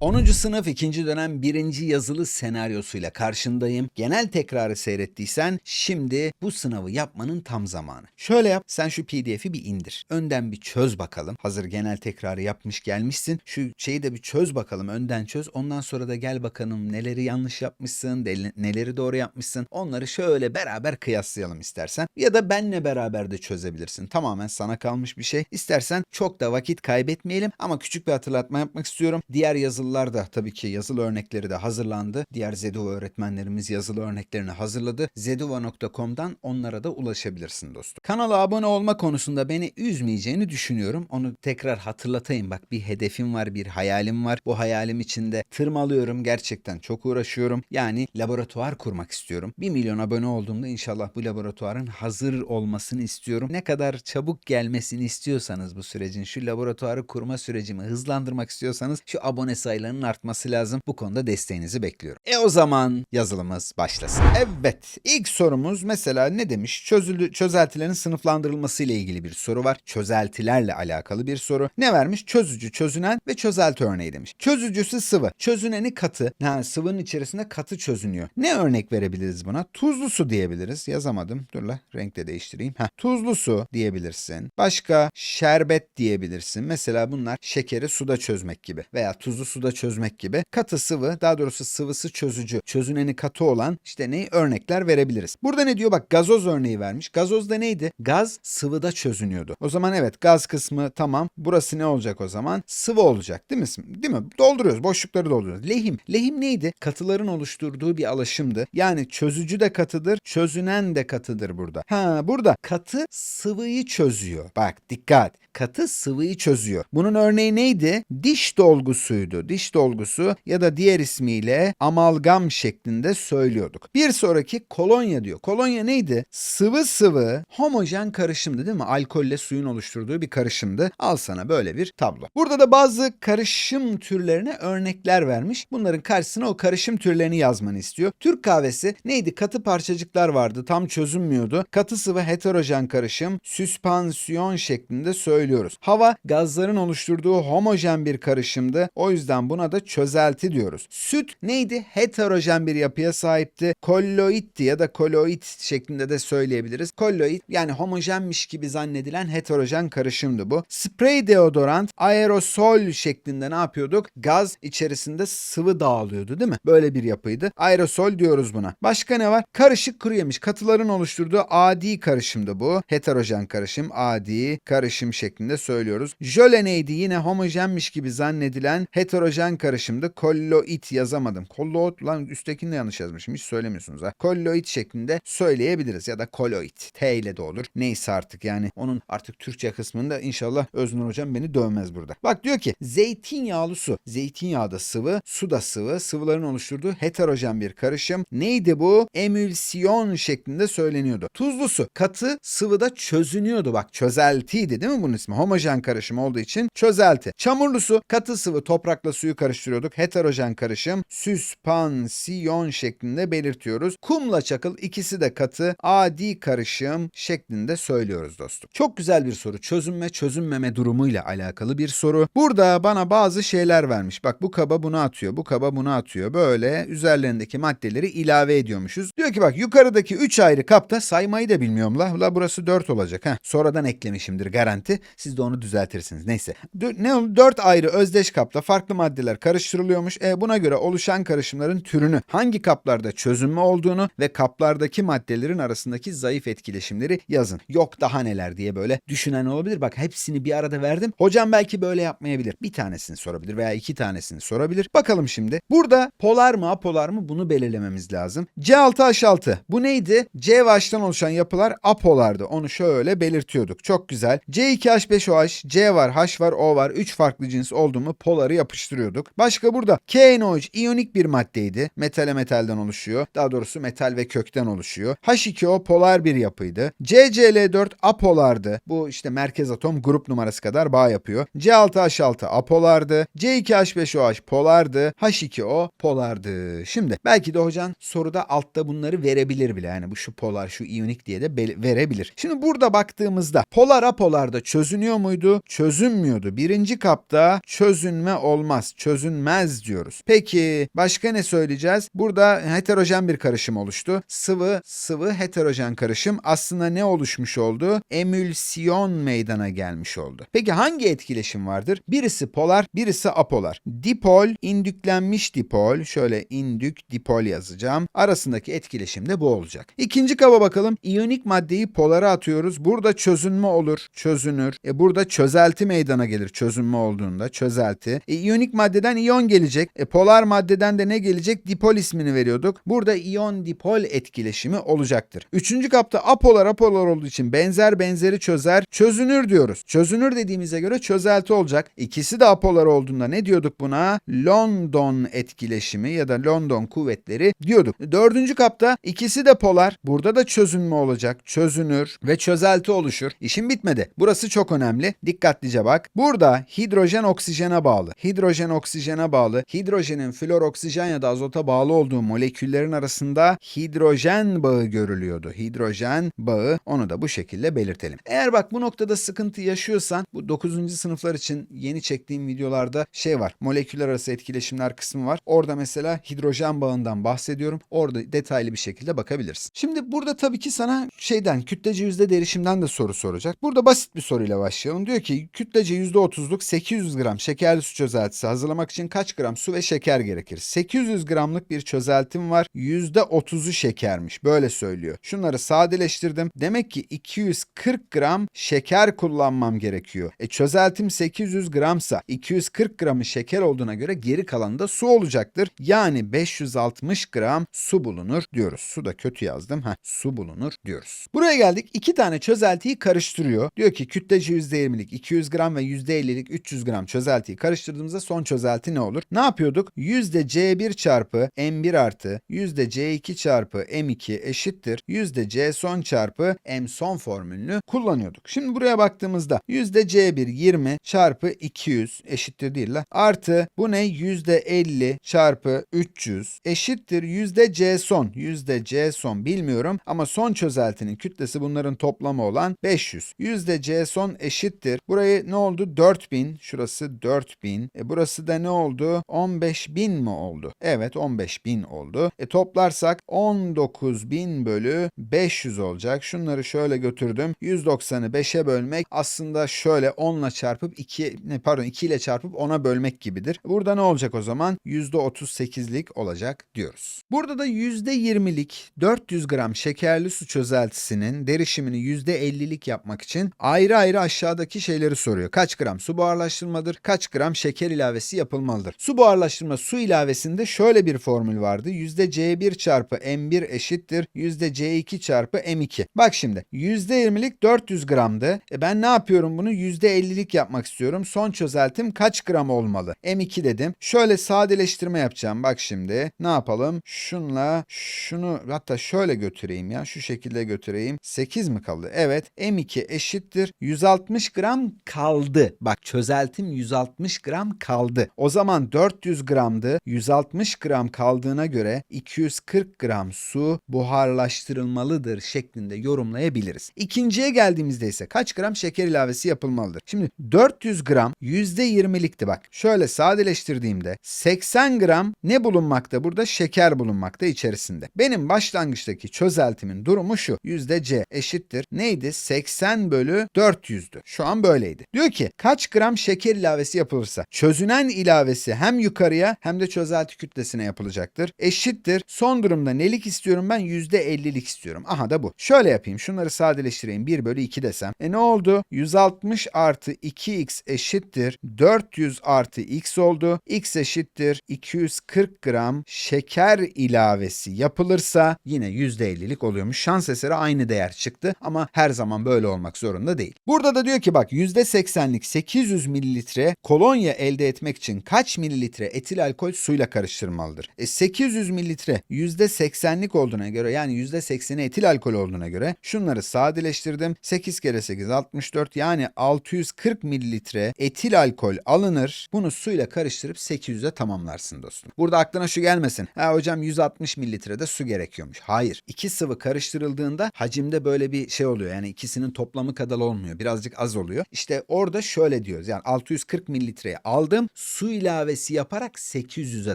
10. sınıf 2. dönem 1. yazılı senaryosuyla karşındayım. Genel tekrarı seyrettiysen şimdi bu sınavı yapmanın tam zamanı. Şöyle yap sen şu pdf'i bir indir. Önden bir çöz bakalım. Hazır genel tekrarı yapmış gelmişsin. Şu şeyi de bir çöz bakalım önden çöz. Ondan sonra da gel bakalım neleri yanlış yapmışsın, neleri doğru yapmışsın. Onları şöyle beraber kıyaslayalım istersen. Ya da benle beraber de çözebilirsin. Tamamen sana kalmış bir şey. İstersen çok da vakit kaybetmeyelim ama küçük bir hatırlatma yapmak istiyorum. Diğer yazılılar da tabii ki yazılı örnekleri de hazırlandı. Diğer Zeduva öğretmenlerimiz yazılı örneklerini hazırladı. zeduva.com'dan onlara da ulaşabilirsin dostum. Kanala abone olma konusunda beni üzmeyeceğini düşünüyorum. Onu tekrar hatırlatayım. Bak bir hedefim var, bir hayalim var. Bu hayalim içinde tırmalıyorum. Gerçekten çok uğraşıyorum. Yani laboratuvar kurmak istiyorum. 1 milyon abone olduğumda inşallah bu laboratuvarın hazır olmasını istiyorum. Ne kadar çabuk gelmesini istiyorsanız bu sürecin şu laboratuvarı kurma sürecimi hızlandırmak istiyorsanız şu abone sayılarının artması lazım. Bu konuda desteğinizi bekliyorum. E o zaman yazılımız başlasın. Evet ilk sorumuz mesela ne demiş? Çözülü, çözeltilerin sınıflandırılması ile ilgili bir soru var. Çözeltilerle alakalı bir soru. Ne vermiş? Çözücü, çözünen ve çözelti örneği demiş. Çözücüsü sıvı. Çözüneni katı. Ha, sıvının içerisinde katı çözünüyor. Ne örnek verebiliriz buna? Tuzlu su diyebiliriz. Yazamadım. Dur la renk de değiştireyim. Heh, tuzlu su diyebilirsin. Başka şerbet diyebilirsin. Mesela bunlar şekeri suda çözmek gibi veya tuzlu suda çözmek gibi. Katı sıvı daha doğrusu sıvısı çözücü. Çözüneni katı olan işte ne örnekler verebiliriz. Burada ne diyor? Bak gazoz örneği vermiş. Gazozda neydi? Gaz sıvıda çözünüyordu. O zaman evet gaz kısmı tamam. Burası ne olacak o zaman? Sıvı olacak değil mi? Değil mi? Dolduruyoruz. Boşlukları dolduruyoruz. Lehim. Lehim neydi? Katıların oluşturduğu bir alaşımdı. Yani çözücü de katıdır, çözünen de katıdır burada. Ha burada katı sıvıyı çözüyor. Bak dikkat. Katı sıvıyı çözüyor. Bunun örneği neydi? Diş dolgusuydu. Diş dolgusu ya da diğer ismiyle amalgam şeklinde söylüyorduk. Bir sonraki kolonya diyor. Kolonya neydi? Sıvı sıvı homojen karışımdı değil mi? Alkolle suyun oluşturduğu bir karışımdı. Al sana böyle bir tablo. Burada da bazı karışım türlerine örnekler vermiş. Bunların karşısına o karışım türlerini yazmanı istiyor. Türk kahvesi neydi? Katı parçacıklar vardı. Tam çözünmüyordu. Katı sıvı heterojen karışım süspansiyon şeklinde söylüyoruz. Hava gazların oluşturduğu homojen bir karışımdı. O yüzden buna da çözelti diyoruz. Süt neydi? Heterojen bir yapıya sahipti. Kolloidti ya da koloid şeklinde de söyleyebiliriz. Kolloid yani homojenmiş gibi zannedilen heterojen karışımdı bu. Sprey deodorant aerosol şeklinde ne yapıyorduk? Gaz içerisinde sıvı dağılıyordu değil mi? Böyle bir yapıydı. Aerosol diyoruz buna. Başka ne var? Karışık kuru yemiş. Katıların oluşturduğu adi karışımdı bu. Heterojen karışım, adi karışım şeklinde söylüyoruz. Jöle neydi? Yine homojenmiş gibi zannedilen heterojen karışımdı. Kolloid yazamadım. Kolloid lan üsttekini de yanlış yazmışım. Hiç söylemiyorsunuz ha. Kolloid şeklinde söyleyebiliriz ya da koloid. T ile de olur. Neyse artık yani onun artık Türkçe kısmında inşallah Öznur hocam beni dövmez burada. Bak diyor ki zeytinyağlı su. Zeytinyağı da sıvı, su da sıvı. Sıvıların oluşturduğu heterojen bir karışım. Neydi bu? Emülsiyon şeklinde söyleniyordu. Tuzlu su katı sıvıda çözünüyordu. Bak çözeltiydi değil mi bunun ismi? Homojen karışım olduğu için çözelti. Çamurlu su katı sıvı toprakla suyu karıştırıyorduk. Heterojen karışım süspansiyon şeklinde belirtiyoruz. Kumla çakıl ikisi de katı adi karışım şeklinde söylüyoruz dostum. Çok güzel bir soru. Çözünme çözünmeme durumuyla alakalı bir soru. Burada bana bazı şeyler vermiş. Bak bu kaba bunu atıyor. Bu kaba bunu atıyor. Böyle üzerlerindeki maddeleri ilave ediyormuşuz. Diyor ki bak yukarıdaki 3 ayrı kapta saymayı da bilmiyorum la. La burası 4 olacak. Heh. Sonradan eklemişimdir garanti. Siz de onu düzeltirsiniz. Neyse. Dö- ne oldu? 4 ayrı özdeş kapta farklı maddeler karıştırılıyormuş. E buna göre oluşan karışımların türünü, hangi kaplarda çözünme olduğunu ve kaplardaki maddelerin arasındaki zayıf etkileşimleri yazın. Yok daha neler diye böyle düşünen olabilir. Bak hepsini bir arada verdim. Hocam belki böyle yapmayabilir. Bir tanesini sorabilir veya iki tanesini sorabilir. Bakalım şimdi. Burada polar mı apolar mı bunu belirlememiz lazım. C6H6 bu neydi? C ve H'tan oluşan yapılar apolardı. Onu şöyle belirtiyorduk. Çok güzel. C2H5OH, C var, H var, O var. 3 farklı cins oldu mu poları yapıştırıyorduk. Başka burada KNOH iyonik bir maddeydi. Metale metalden oluşuyor. Daha doğrusu metal ve kökten oluşuyor. H2O polar bir yapıydı. CCl4 apolardı. Bu işte merkez atom grup numarası kadar bağ yapıyor. C6H6 apolardı. C2H5OH polardı. H2O polardı. Şimdi belki de hocan soruda altta bunları verebilir bile. Yani bu şu polar şu iyonik diye de verebilir. Şimdi burada baktığımızda polar apolarda çözünüyor muydu? Çözünmüyordu. Birinci kapta çözünme olmaz. Çözünmez, diyoruz. Peki başka ne söyleyeceğiz? Burada heterojen bir karışım oluştu. Sıvı, sıvı heterojen karışım aslında ne oluşmuş oldu? Emülsiyon meydana gelmiş oldu. Peki hangi etkileşim vardır? Birisi polar, birisi apolar. Dipol, indüklenmiş dipol, şöyle indük dipol yazacağım. Arasındaki etkileşim de bu olacak. İkinci kaba bakalım. İyonik maddeyi polara atıyoruz. Burada çözünme olur, çözünür. E burada çözelti meydana gelir çözünme olduğunda, çözelti. E, iyonik maddeden iyon gelecek. E, polar maddeden de ne gelecek? Dipol ismini veriyorduk. Burada iyon dipol etkileşimi olacaktır. Üçüncü kapta apolar apolar olduğu için benzer benzeri çözer, çözünür diyoruz. Çözünür dediğimize göre çözelti olacak. İkisi de apolar olduğunda ne diyorduk buna? London etkileşimi ya da London kuvvetleri diyorduk. Dördüncü kapta ikisi de polar. Burada da çözünme olacak. Çözünür ve çözelti oluşur. İşim bitmedi. Burası çok önemli. Dikkatlice bak. Burada hidrojen oksijene bağlı. Hidrojen oksijene bağlı. Hidrojenin flor oksijen ya da azota bağlı olduğu moleküllerin arasında hidrojen bağı görülüyordu. Hidrojen bağı onu da bu şekilde belirtelim. Eğer bak bu noktada sıkıntı yaşıyorsan bu 9. sınıflar için yeni çektiğim videolarda şey var. Moleküller arası etkileşimler kısmı var. Orada mesela hidrojen bağından bahsediyorum. Orada detaylı bir şekilde bakabilirsin. Şimdi burada tabii ki sana şeyden kütlece yüzde derişimden de soru soracak. Burada basit bir soruyla başlayalım. Diyor ki kütlece yüzde 30'luk 800 gram şekerli su çözeltisi hazırlamak için kaç gram su ve şeker gerekir? 800 gramlık bir çözeltim var. %30'u şekermiş. Böyle söylüyor. Şunları sadeleştirdim. Demek ki 240 gram şeker kullanmam gerekiyor. E çözeltim 800 gramsa 240 gramı şeker olduğuna göre geri kalanı da su olacaktır. Yani 560 gram su bulunur diyoruz. Su da kötü yazdım. Heh, su bulunur diyoruz. Buraya geldik. İki tane çözeltiyi karıştırıyor. Diyor ki kütlece %20'lik 200 gram ve %50'lik 300 gram çözeltiyi karıştırdığımızda son çözelti ne olur? Ne yapıyorduk? %C1 çarpı M1 artı %C2 çarpı M2 eşittir. %C son çarpı M son formülünü kullanıyorduk. Şimdi buraya baktığımızda %C1 20 çarpı 200 eşittir değil la. Artı bu ne? %50 çarpı 300 eşittir %C son. %C son bilmiyorum ama son çözeltinin kütlesi bunların toplamı olan 500. %C son eşittir. Burayı ne oldu? 4000. Şurası 4000. E burası da ne oldu? 15000 mi oldu? Evet 15000 oldu. E toplarsak 19000 bölü 500 olacak. Şunları şöyle götürdüm. 190'ı 5'e bölmek aslında şöyle 10 ile çarpıp 2 ne pardon 2 ile çarpıp 10'a bölmek gibidir. Burada ne olacak o zaman? %38'lik olacak diyoruz. Burada da %20'lik 400 gram şekerli su çözeltisinin derişimini %50'lik yapmak için ayrı ayrı aşağıdaki şeyleri soruyor. Kaç gram su buharlaştırmadır? Kaç gram şeker ilavesi yapılmalıdır? Su buharlaştırma su ilavesinde şöyle bir formül vardı. %C1 çarpı M1 eşittir %C2 çarpı M2. Bak şimdi %20'lik 400 gramdı. E ben ne yapıyorum bunu? %50'lik yapmak istiyorum. Son çözeltim kaç gram olmalı? M2 dedim. Şöyle sadeleştirme yapacağım. Bak şimdi ne yapalım? Şunla şunu hatta şöyle götüreyim ya. Şu şekilde götüreyim. 8 mi kaldı? Evet. M2 eşittir. 160 gram kaldı. Bak çözeltim 160 gram kaldı. O zaman 400 gramdı. 160 gram kaldığına göre 240 gram su buharlaştırılmalıdır şeklinde yorumlayabiliriz. İkinciye geldiğimizde ise kaç gram şeker ilavesi yapılmalıdır? Şimdi 400 gram %20'likti bak. Şöyle sadeleştirdiğimde 80 gram ne bulunmakta burada? Şeker bulunmakta içerisinde. Benim başlangıçtaki çözeltimin durumu şu. %C eşittir. Neydi? 80 bölü 400'dü. Şu an böyleydi. Diyor ki kaç gram şeker ilavesi yapılırsa çözünen ilavesi hem yukarıya hem de çözelti kütlesine yapılacaktır. Eşittir. Son durumda nelik istiyorum ben? %50'lik istiyorum. Aha da bu. Şöyle yapayım. Şunları sadeleştireyim. 1 bölü 2 desem. E ne oldu? 160 artı 2x eşittir. 400 artı x oldu. x eşittir. 240 gram şeker ilavesi yapılırsa yine %50'lik oluyormuş. Şans eseri aynı değer çıktı ama her zaman böyle olmak zorunda değil. Burada da diyor ki bak %80'lik 800 mililitre kolonya elde etmek için kaç mililitre etil alkol suyla karıştırmalıdır? E 800 mililitre %80'lik olduğuna göre yani %80'i etil alkol olduğuna göre şunları sadeleştirdim. 8 kere 8 64 yani 640 mililitre etil alkol alınır. Bunu suyla karıştırıp 800'e tamamlarsın dostum. Burada aklına şu gelmesin. Ha hocam 160 mililitre de su gerekiyormuş. Hayır. İki sıvı karıştırıldığında hacimde böyle bir şey oluyor. Yani ikisinin toplamı kadar olmuyor. Birazcık az oluyor. İşte orada şöyle diyoruz. Yani 640 mililitreyi aldım. Su ilavesi yaparak 800'e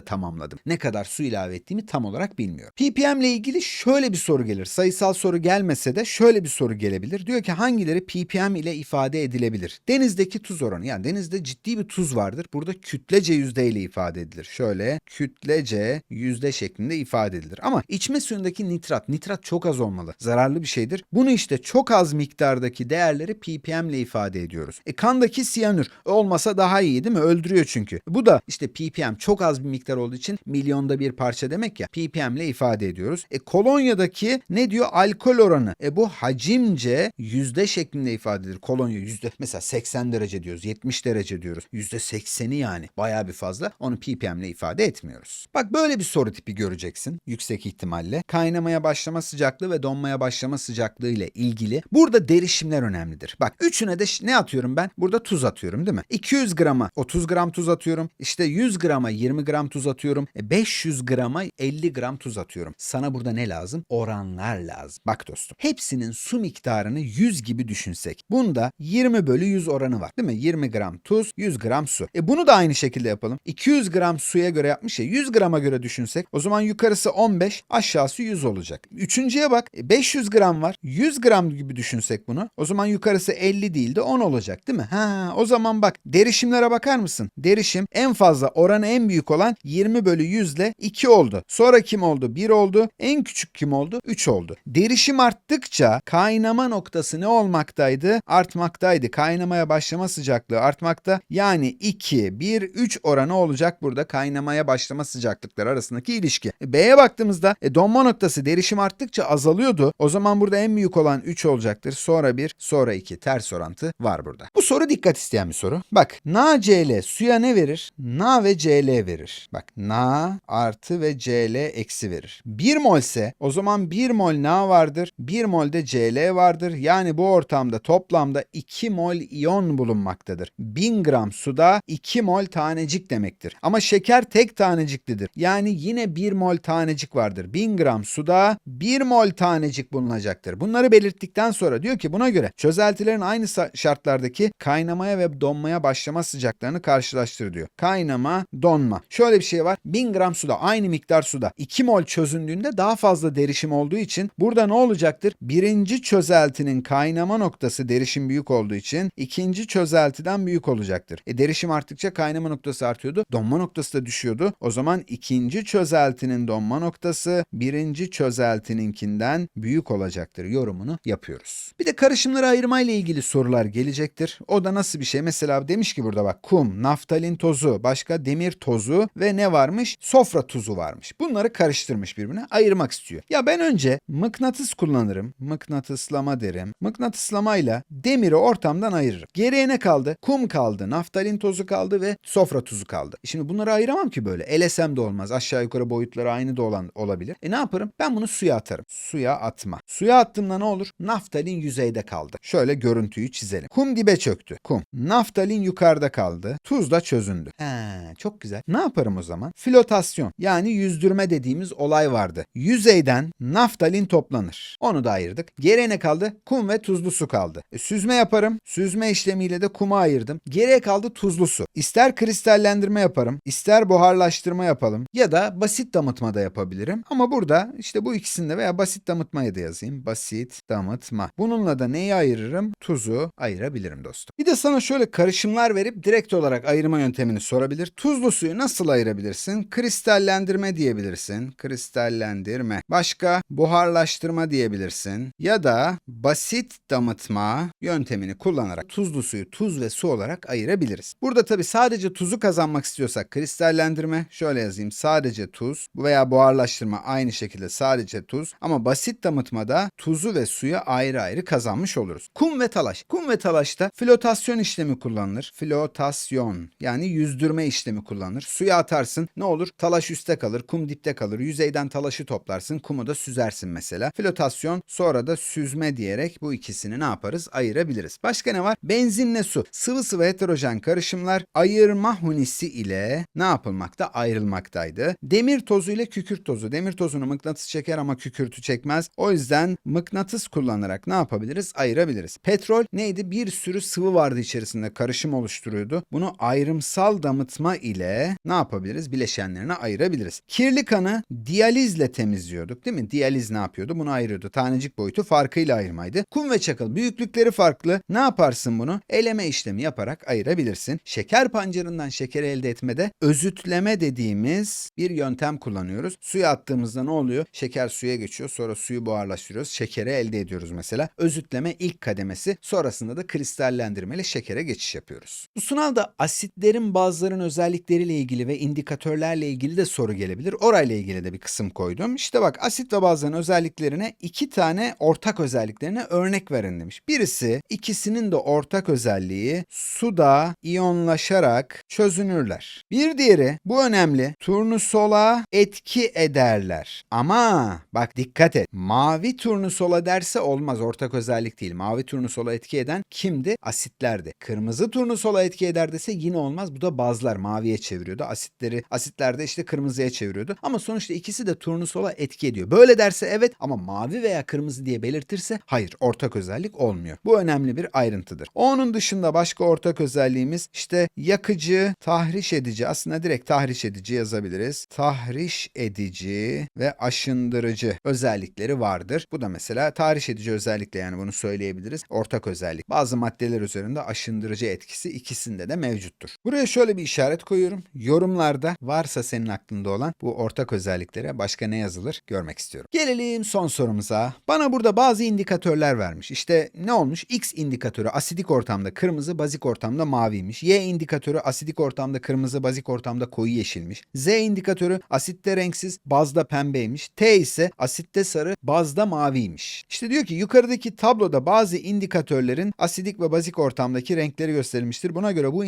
tamamladım. Ne kadar su ilave ettiğimi tam olarak bilmiyorum. ppm ile ilgili şöyle bir soru gelir. Sayısal soru gelmese de şöyle bir soru gelebilir. Diyor ki hangileri ppm ile ifade edilebilir? Denizdeki tuz oranı yani denizde ciddi bir tuz vardır. Burada kütlece yüzde ile ifade edilir. Şöyle kütlece yüzde şeklinde ifade edilir. Ama içme suyundaki nitrat, nitrat çok az olmalı. Zararlı bir şeydir. Bunu işte çok az miktardaki değerleri ppm ile ifade ediyoruz. E kandaki siyanür olmasa daha iyi değil mi? Öldürüyor çünkü. Bu da işte ppm çok az bir miktar olduğu için milyonda bir parça demek ya. ppm ile ifade ediyoruz. E kolonyadaki ne diyor? Alkol oranı. E bu hacimce yüzde şeklinde ifade edilir. Kolonya yüzde mesela 80 derece diyoruz. 70 derece diyoruz. Yüzde 80'i yani. Bayağı bir fazla. Onu ppm ile ifade etmiyoruz. Bak böyle bir soru tipi göreceksin yüksek ihtimalle. Kaynamaya başlama sıcaklığı ve donmaya başlama sıcaklığı ile ilgili. Burada derişimler önemlidir. Bak üçüne de ne atıyorum ben? Burada tuz atıyorum değil mi? 200 grama 30 gram tuz atıyorum. İşte 100 grama 20 gram tuz atıyorum. E 500 grama 50 gram tuz atıyorum. Sana burada ne lazım? Oranlar lazım. Bak dostum. Hepsinin su miktarını 100 gibi düşünsek. Bunda 20 bölü 100 oranı var. Değil mi? 20 gram tuz, 100 gram su. E bunu da aynı şekilde yapalım. 200 gram suya göre yapmış ya 100 grama göre düşünsek. O zaman yukarısı 15, aşağısı 100 olacak. Üçüncüye bak. E 500 gram var. 100 gram gibi düşünsek bunu. O zaman yukarısı 50 değil de 10 olacak değil mi? Ha, o zaman bak derişimlere bakar mısın? Derişim en fazla oranı en büyük olan 20 bölü 100 ile 2 oldu. Sonra kim oldu? 1 oldu. En küçük kim oldu? 3 oldu. Derişim arttıkça kaynama noktası ne olmaktaydı? Artmaktaydı. Kaynamaya başlama sıcaklığı artmakta. Yani 2, 1, 3 oranı olacak burada kaynamaya başlama sıcaklıkları arasındaki ilişki. E, B'ye baktığımızda e, donma noktası derişim arttıkça azalıyordu. O zaman burada en büyük olan 3 olacaktır. Sonra 1, sonra 2. Ters orantı var burada. Bu soru dikkat isteyen bir soru. Bak NaCl suya ne verir? Na ve Cl verir. Bak Na artı ve Cl eksi verir. 1 mol ise o zaman 1 mol Na vardır. 1 mol de Cl vardır. Yani bu ortamda toplamda 2 mol iyon bulunmaktadır. 1000 gram suda 2 mol tanecik demektir. Ama şeker tek taneciklidir. Yani yine 1 mol tanecik vardır. 1000 gram suda 1 mol tanecik bulunacaktır. Bunları belirttikten sonra diyor ki buna göre çözeltilerin aynı şartlardaki kaynamaya ve donmaya başlama sıcaklarını karşılaştır diyor. Kaynama, donma. Şöyle bir şey var. 1000 gram suda aynı miktar suda 2 mol çözündüğünde daha fazla derişim olduğu için burada ne olacaktır? Birinci çözeltinin kaynama noktası derişim büyük olduğu için ikinci çözeltiden büyük olacaktır. E derişim arttıkça kaynama noktası artıyordu. Donma noktası da düşüyordu. O zaman ikinci çözeltinin donma noktası birinci çözeltininkinden büyük olacaktır yorumunu yapıyoruz. Bir de karışımları ayırmayla ilgili sorular gelecektir. O da nasıl bir şey? Mesela demiş ki burada bak kum, naftalin tozu, başka demir tozu ve ne varmış? Sofra tuzu varmış. Bunları karıştırmış birbirine ayırmak istiyor. Ya ben önce mıknatıs kullanırım. Mıknatıslama derim. Mıknatıslamayla demiri ortamdan ayırırım. Geriye ne kaldı? Kum kaldı, naftalin tozu kaldı ve sofra tuzu kaldı. Şimdi bunları ayıramam ki böyle. Elesem de olmaz. Aşağı yukarı boyutları aynı da olan olabilir. E ne yaparım? Ben bunu suya atarım. Suya atma. Suya attığımda ne olur? Naftalin yüzeyde kaldı. Şöyle görüntüyü çizelim. Kum dibe çöktü. Kum. Naftalin yukarıda kaldı. Tuz da çözündü. He, çok güzel. Ne yaparım o zaman? Flotasyon yani yüzdürme dediğimiz olay vardı. Yüzeyden naftalin toplanır. Onu da ayırdık. Geriye ne kaldı? Kum ve tuzlu su kaldı. E, süzme yaparım. Süzme işlemiyle de kuma ayırdım. Geriye kaldı tuzlu su. İster kristallendirme yaparım, ister buharlaştırma yapalım ya da basit damıtma da yapabilirim. Ama burada işte bu ikisinde veya basit damıtmayı da yazayım. Basit damıtma. Bununla da neyi ayırırım? Tuzu ayırabilirim dostum. Bir de sana şöyle karışımlar verip direkt olarak ayırma yöntemini sorabilir. Tuzlu suyu nasıl ayırabilirsin? Kristallendirme diyebilirsin. Kristallendirme. Başka buharlaştırma diyebilirsin. Ya da basit damıtma yöntemini kullanarak tuzlu suyu tuz ve su olarak ayırabiliriz. Burada tabi sadece tuzu kazanmak istiyorsak kristallendirme şöyle yazayım. Sadece tuz veya buharlaştırma aynı şekilde sadece tuz ama basit damıtmada tuzu ve suyu ayrı ayrı kazanmış oluruz. Kum ve talaş. Kum ve talaşta flotasyon işlemi kullanılır. Flotasyon yani yüzdürme işlemi kullanılır. Suya atarsın ne olur? Talaş üstte kalır, kum dipte kalır. Yüzeyden talaşı toplarsın, kumu da süzersin mesela. Flotasyon sonra da süzme diyerek bu ikisini ne yaparız? Ayırabiliriz. Başka ne var? Benzinle su. Sıvı sıvı heterojen karışımlar ayırma hunisi ile ne yapılmakta? Ayrılmaktaydı. Demir tozu ile kükürt tozu. Demir tozunu mıknatıs çeker ama kükürtü çekmez. O yüzden mıknatıs kullanarak ne yapabiliriz? Ayırabiliriz. Petrol neydi? Bir sürü sıvı vardı içerisinde karışım oluşturuyordu. Bunu ayrım tarımsal damıtma ile ne yapabiliriz? Bileşenlerine ayırabiliriz. Kirli kanı diyalizle temizliyorduk değil mi? Diyaliz ne yapıyordu? Bunu ayırıyordu. Tanecik boyutu farkıyla ayırmaydı. Kum ve çakıl büyüklükleri farklı. Ne yaparsın bunu? Eleme işlemi yaparak ayırabilirsin. Şeker pancarından şeker elde etmede özütleme dediğimiz bir yöntem kullanıyoruz. Suya attığımızda ne oluyor? Şeker suya geçiyor. Sonra suyu buharlaştırıyoruz. Şekeri elde ediyoruz mesela. Özütleme ilk kademesi. Sonrasında da kristallendirmeli şekere geçiş yapıyoruz. Bu sınavda asitlerin bazılarının özellikleriyle ilgili ve indikatörlerle ilgili de soru gelebilir. Orayla ilgili de bir kısım koydum. İşte bak asit ve bazılarının özelliklerine iki tane ortak özelliklerine örnek verin demiş. Birisi ikisinin de ortak özelliği suda iyonlaşarak çözünürler. Bir diğeri bu önemli turnusola etki ederler. Ama bak dikkat et mavi turnusola derse olmaz ortak özellik değil. Mavi turnusola etki eden kimdi? Asitlerdi. Kırmızı turnusola etki eder dese yine olmaz. Bu da bazlar maviye çeviriyordu. Asitleri asitlerde işte kırmızıya çeviriyordu. Ama sonuçta ikisi de turnusola etki ediyor. Böyle derse evet ama mavi veya kırmızı diye belirtirse hayır ortak özellik olmuyor. Bu önemli bir ayrıntıdır. Onun dışında başka ortak özelliğimiz işte yakıcı, tahriş edici aslında direkt tahriş edici yazabiliriz. Tahriş edici ve aşındırıcı özellikleri vardır. Bu da mesela tahriş edici özellikle yani bunu söyleyebiliriz. Ortak özellik. Bazı maddeler üzerinde aşındırıcı etkisi ikisinde de mevcuttur. Buraya şöyle bir işaret koyuyorum. Yorumlarda varsa senin aklında olan bu ortak özelliklere başka ne yazılır görmek istiyorum. Gelelim son sorumuza. Bana burada bazı indikatörler vermiş. İşte ne olmuş? X indikatörü asidik ortamda kırmızı, bazik ortamda maviymiş. Y indikatörü asidik ortamda kırmızı, bazik ortamda koyu yeşilmiş. Z indikatörü asitte renksiz, bazda pembeymiş. T ise asitte sarı, bazda maviymiş. İşte diyor ki yukarıdaki tabloda bazı indikatörlerin asidik ve bazik ortamdaki renkleri gösterilmiştir. Buna göre bu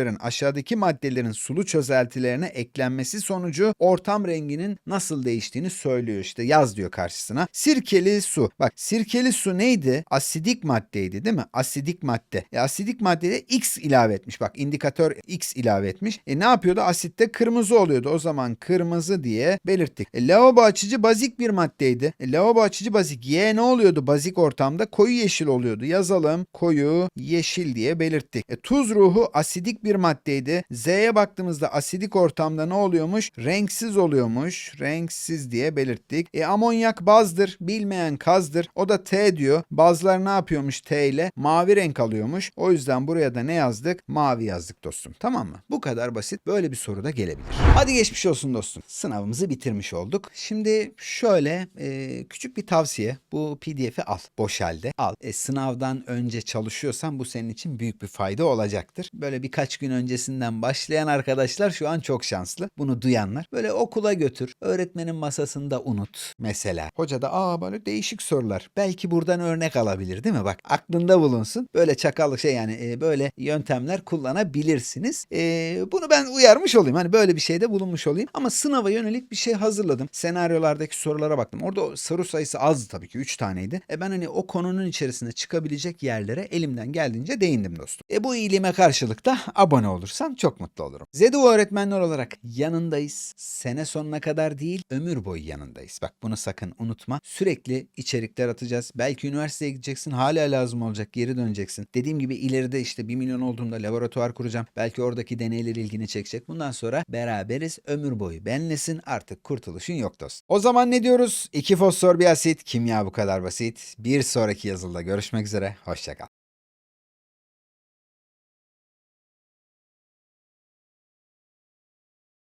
indikatörlerin aşağıdaki maddelerin sulu çözeltilerine eklenmesi sonucu ortam renginin nasıl değiştiğini söylüyor. İşte yaz diyor karşısına. Sirkeli su. Bak sirkeli su neydi? Asidik maddeydi değil mi? Asidik madde. E, asidik maddede X ilave etmiş. Bak indikatör X ilave etmiş. E ne yapıyordu? Asitte kırmızı oluyordu. O zaman kırmızı diye belirttik. E, lavabo açıcı bazik bir maddeydi. E, lavabo açıcı bazik. Y ne oluyordu bazik ortamda? Koyu yeşil oluyordu. Yazalım. Koyu yeşil diye belirttik. E, tuz ruhu asidik bir maddeydi. Z'ye baktığımızda asidik ortamda ne oluyormuş? Renksiz oluyormuş. Renksiz diye belirttik. E, amonyak bazdır. Bilmeyen kazdır. O da T diyor. Bazlar ne yapıyormuş T ile? Mavi renk alıyormuş. O yüzden buraya da ne yazdık? Mavi yazdık dostum. Tamam mı? Bu kadar basit. Böyle bir soru da gelebilir. Hadi geçmiş olsun dostum. Sınavımızı bitirmiş olduk. Şimdi şöyle e, küçük bir tavsiye. Bu pdf'i al. Boş halde. Al. E, sınavdan önce çalışıyorsan bu senin için büyük bir fayda olacaktır. Böyle birkaç gün öncesinden başlayan arkadaşlar şu an çok şanslı. Bunu duyanlar. Böyle okula götür. Öğretmenin masasında unut. Mesela. Hoca da aa böyle değişik sorular. Belki buradan örnek alabilir değil mi? Bak aklında bulunsun. Böyle çakallık şey yani e, böyle yöntemler kullanabilirsiniz. E, bunu ben uyarmış olayım. Hani böyle bir şeyde bulunmuş olayım. Ama sınava yönelik bir şey hazırladım. Senaryolardaki sorulara baktım. Orada soru sayısı azdı tabii ki. 3 taneydi. E ben hani o konunun içerisinde çıkabilecek yerlere elimden geldiğince değindim dostum. E bu iyiliğime karşılık da olursan çok mutlu olurum. Zedu öğretmenler olarak yanındayız. Sene sonuna kadar değil ömür boyu yanındayız. Bak bunu sakın unutma. Sürekli içerikler atacağız. Belki üniversiteye gideceksin hala lazım olacak geri döneceksin. Dediğim gibi ileride işte 1 milyon olduğumda laboratuvar kuracağım. Belki oradaki deneyler ilgini çekecek. Bundan sonra beraberiz ömür boyu. Benlesin artık kurtuluşun yok dost. O zaman ne diyoruz? İki fosfor bir asit. Kimya bu kadar basit. Bir sonraki yazılıda görüşmek üzere. Hoşçakal.